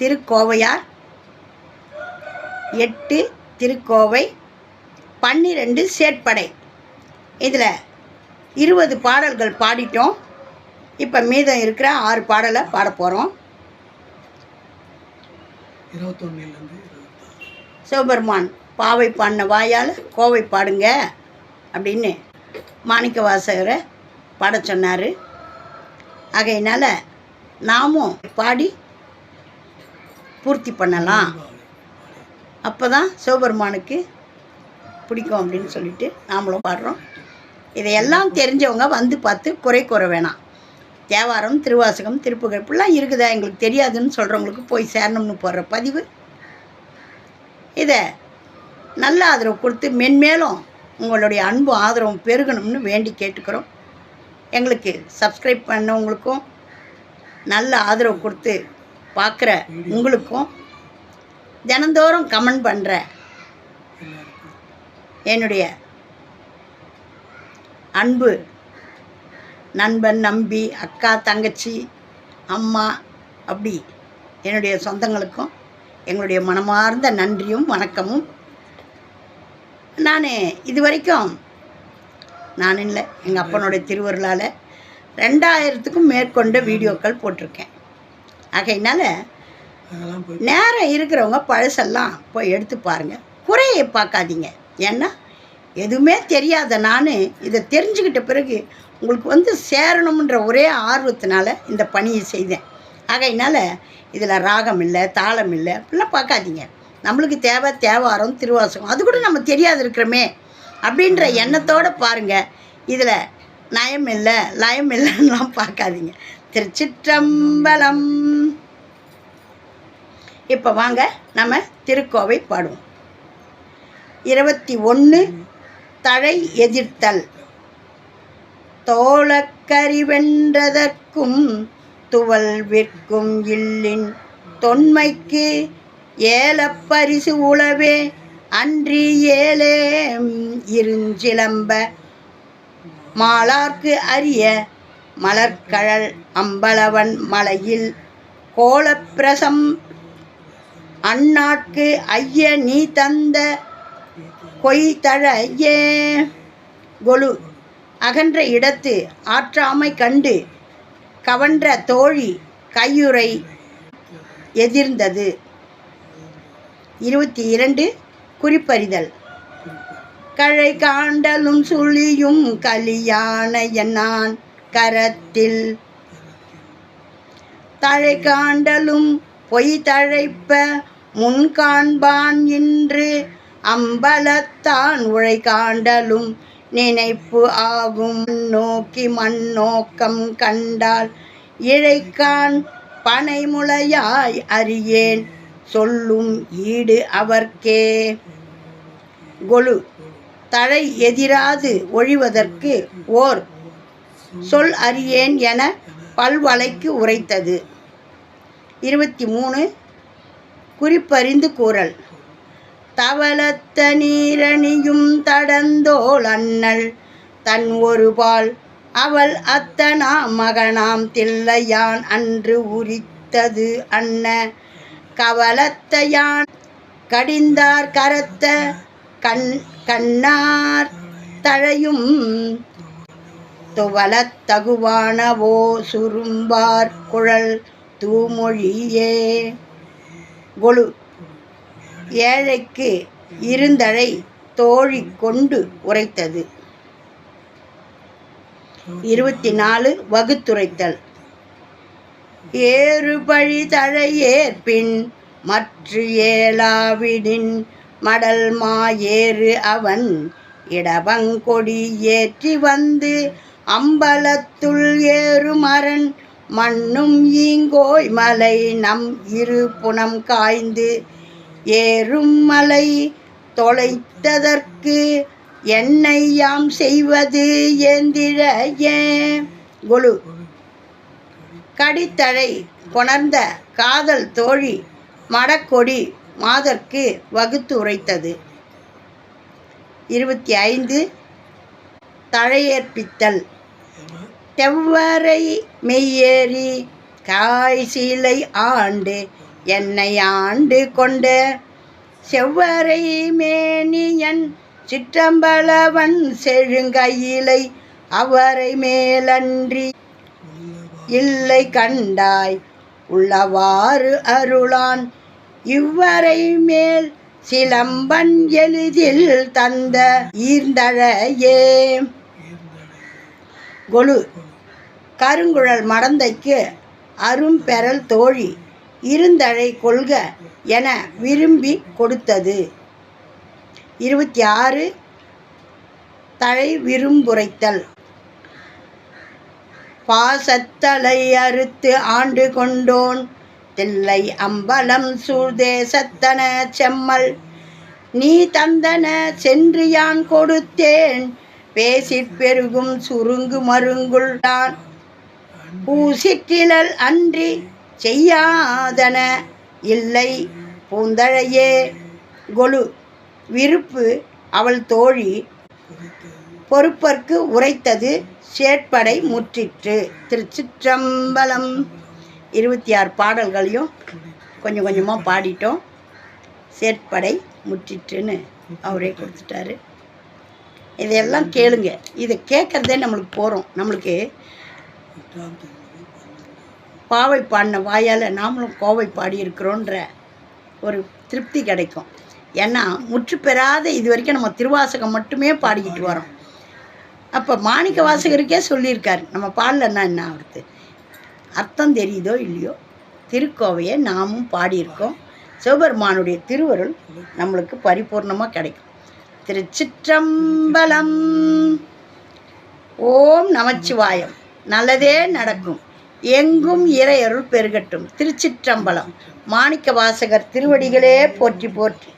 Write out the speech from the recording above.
திருக்கோவையார். எட்டு திருக்கோவை பன்னிரெண்டு சேட்படை. இதில் இருபது பாடல்கள் பாடிட்டோம். இப்போ மீதம் இருக்கிற ஆறு பாடலை பாட போகிறோம் இருபத்தொன்னிலேருந்து இருபத்தாறு. சிவபெருமான் பாவை பாடின வாயால் கோவை பாடுங்க அப்படின்னு மாணிக்க வாசகரை பாட சொன்னார். ஆகையினால் நாமும் பாடி பூர்த்தி பண்ணலாம். அப்போ தான் சிவபெருமானுக்கு பிடிக்கும் அப்படின்னு சொல்லிட்டு நாமளும் பாடுறோம். இதையெல்லாம் தெரிஞ்சவங்க வந்து பார்த்து குறை கூற வேணாம். தேவாரம் திருவாசகம் திருப்புகழ் இப்படிலாம் இருக்குதா? எங்களுக்கு தெரியாதுன்னு சொல்கிறவங்களுக்கு போய் சேரணும்னு போடுற பதிவு. இதை நல்ல ஆதரவு கொடுத்து மென்மேலும் உங்களுடைய அன்பு ஆதரவும் பெருகணும்னு வேண்டி கேட்டுக்கிறோம். எங்களுக்கு சப்ஸ்கிரைப் பண்ணவங்களுக்கும் நல்ல ஆதரவு கொடுத்து பார்க்குற உங்களுக்கும் தினந்தோறும் கமெண்ட் பண்ணுற என்னுடைய அன்பு நண்பன் நம்பி அக்கா தங்கச்சி அம்மா அப்படி என்னுடைய சொந்தங்களுக்கும் எங்களுடைய மனமார்ந்த நன்றியும் வணக்கமும். நான் இது வரைக்கும் நான் இல்லை எங்கள் அப்பனுடைய திருவருளால் ரெண்டாயிரத்துக்கும் மேற்கொண்ட வீடியோக்கள் போட்டிருக்கேன். ஆகையினால நேரம் இருக்கிறவங்க பழசெல்லாம் போய் எடுத்து பாருங்கள் குறையை பார்க்காதீங்க. ஏன்னா எதுவுமே தெரியாத நான் இதை தெரிஞ்சுக்கிட்ட பிறகு உங்களுக்கு வந்து சேரணுன்ற ஒரே ஆர்வத்தினால இந்த பணியை செய்தேன். ஆகையினால இதில் ராகம் இல்லை தாளம் இல்லை அப்படிலாம் பார்க்காதீங்க. நம்மளுக்கு தேவை தேவாரம் திருவாசகம் அது கூட நம்ம தெரியாது இருக்கிறோமே அப்படின்ற எண்ணத்தோடு பாருங்கள் இதில் நயம் இல்லை லயம் இல்லைன்னெலாம் பார்க்காதீங்க. திருச்சிற்றம்பலம். இப்போ வாங்க நம்ம திருக்கோவை பாடுவோம். இருபத்தி ஒன்று தழை எதிர்த்தல். தோளக்கறி வென்றதற்கும் துவல் விற்கும் இல்லின் தொன்மைக்கு ஏலப்பரிசு உளவே அன்றி ஏலே இருஞ்சிலம்ப. மாலார்க்கு அறிய மலர்கழல் அம்பலவன் மலையில் கோலப்பிரசம். அந்நாட்கு ஐய நீ தந்த கொய்தழையே. கொலு அகன்ற இடத்து ஆற்றாமை கண்டு கவன்ற தோழி கையுறை எதிர்ந்தது. இருபத்தி இரண்டு குறிப்பறிதல். கழை காண்டலும் சுழியும் கலியான என்னான் கரத்தில். தழை காண்டலும் பொய் தழைப்ப முன் காண்பான் இன்று. அம்பலத்தான் உழை காண்டலும் நினைப்பு ஆகும். நோக்கி மண்ணோக்கம் கண்டால் இழைக்கான் பனைமுளையாய் அறியேன். சொல்லும் ஈடு அவர்க்கே. கொலு. தழை எதிராது ஒழிவதற்கு ஓர் சொல் அறியேன் என பல்வளைக்கு உரைத்தது. இருபத்தி மூணு குறிப்பறிந்து கூறல். தவளத்த நீரணியும் தடந்தோள் அண்ணல். தன் ஒருபால் அவள் அத்தனா மகனாம் தில்லையான் அன்று உரித்தது அன்ன கவலத்தையான் கடிந்தார் கரத்த கண் கண்ணார் தழையும் துவலத் தகுவானவோ சுரும்பார் குழல் தூமொழியே. கொழு ஏழைக்கு இருந்தழை தோழி கொண்டு உரைத்தது. இருபத்தி நாலு வகுத்துரைத்தல். ஏறுபழி தழையேற்பின் மற்ற ஏலாவிடின் மடல் மாயேறு அவன் இடவங்கொடி ஏற்றி வந்து அம்பலத்துள் ஏறுமரன் மண்ணும் ஈங்கோய் மலை நம் இரு புனம் காய்ந்து ஏறும் மலை தொலைத்ததற்கு என்னை யாம் செய்வது ஏந்திர ஏன் கொலு கடித்தழை கொணர்ந்த காதல் தோழி மடக்கொடி மாதற்கு வகுத்து உரைத்தது. இருபத்தி ஐந்து. தழையேற்பித்தல். தெவ்வரை மெய்யேறி காய் சீலை ஆண்டு என்னை ஆண்டு கொண்ட செவ்வரை மேனியன் சிற்றம்பலவன் செழுங்கையிலை அவரை மேலன்றி இல்லை கண்டாய். உள்ளவாறு அருளான் இவ்வரை மேல் சிலம்பன் எளிதில் தந்த ஈர்ந்தழையே. கொழு கருங்குழல் மடந்தைக்கு அரும்பெறல் தோழி இருந்தழை கொள்க என விரும்பி கொடுத்தது. இருபத்தி ஆறு தழை விரும்புரைத்தல். பாசத்தலை அறுத்து ஆண்டு கொண்டோன். தில்லை அம்பலம் சூழ்தேசத்தன செம்மல். நீ தந்தன சென்று யான் கொடுத்தேன். பேசிற் பெருகும் சுருங்கு மருங்குள் பூசிற்றிழல் அன்றி செய்யாதன இல்லை பூந்தழையே. கொலு விருப்பு அவள் தோழி பொறுப்பற்கு உரைத்தது சேட்படை முற்றிற்று. திருச்சிற்றம்பலம். இருபத்தி ஆறு பாடல்களையும் கொஞ்சம் கொஞ்சமாக பாடிட்டோம். சேட்படை முற்றிற்றுன்னு அவரே கொடுத்துட்டாரு. இதையெல்லாம் கேளுங்க. இதை கேட்குறதே நம்மளுக்கு போகிறோம் நம்மளுக்கு பாவை பாடின வாயால் நாமளும் கோவை பாடியிருக்கிறோன்ற ஒரு திருப்தி கிடைக்கும். ஏன்னா முற்று பெறாத இது வரைக்கும் நம்ம திருவாசகம் மட்டுமே பாடிக்கிட்டு வரோம். அப்போ மாணிக்க வாசகருக்கே சொல்லியிருக்காரு. நம்ம பாடலன்னா என்ன ஆகுறது? அர்த்தம் தெரியுதோ இல்லையோ? திருக்கோவையை நாமும் பாடியிருக்கோம். சிவபெருமானுடைய திருவருள் நம்மளுக்கு பரிபூர்ணமாக கிடைக்கும். திருச்சிற்றம்பலம். ஓம் நமச்சிவாயம். நல்லதே நடக்கும். எங்கும் இறையருள் பெருகட்டும். திருச்சிற்றம்பலம். மாணிக்க வாசகர் திருவடிகளே போற்றி போற்றி.